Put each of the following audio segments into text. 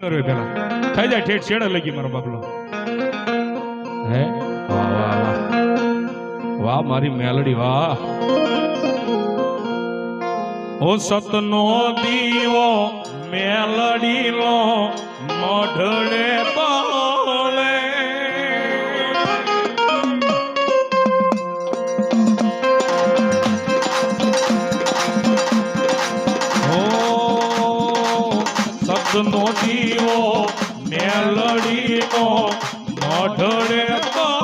કરવે પેલા. થઈ જાય ઠેઠ છેડે લગી મારો બાપલો. હે? વાહ વાહ વાહ. વાહ મારી મેલડી વાહ. ઓ સતનો દીવો મેલડી લો મઢડે મેલડીઓ મેલડીનો મઢડે બળે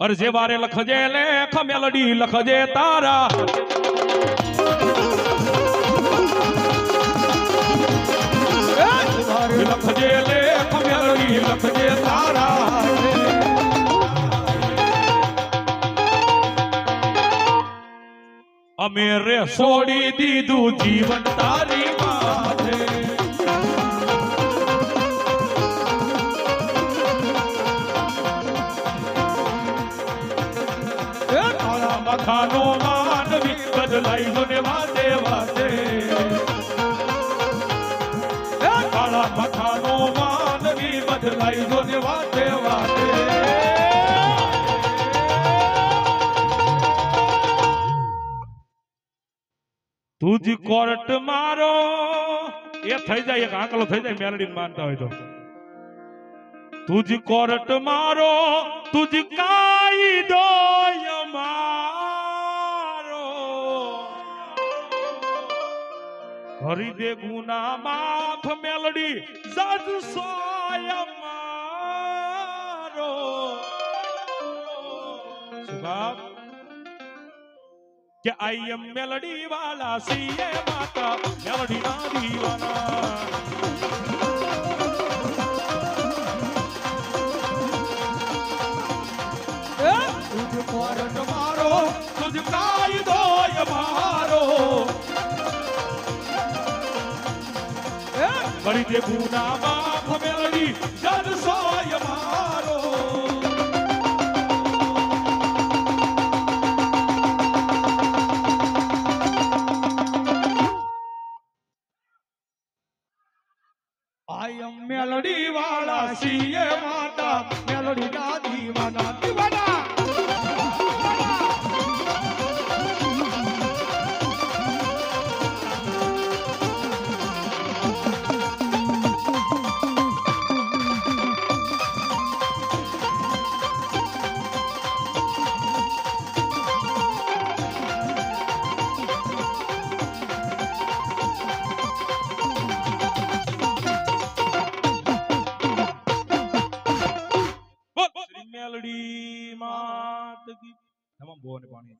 અરજે વારે લખજે લેખ મેલડી લખજે તારા. અમે રે છોડી દીધું જીવન તારી માથે. મખાનો માનવી બદલાઈ જો ને વાતે વાતે કાળા મખાનો માનવી બદલાઈ જો તુજ કોર્ટ મારો. એ થઈ જાય એક આંકલો થઈ જાય મેલડી માનતા હોય તો. તુજ કોર્ટ મારો તુજ કાયદો મારો. દે ગુના માફ મેલડી સાજુ સોય કે આઈ એમ મેલડી વાલા સીએ માતા, મેલડી ના દીવાના મારો, તુજ કાયદો મારો. કરી દે ગુના માફ મેલડી એમ મેલડી વાળા સીએ માતા. મેલડી ના દીવાના દીવાના પાણી થી એમાં બોર પાણી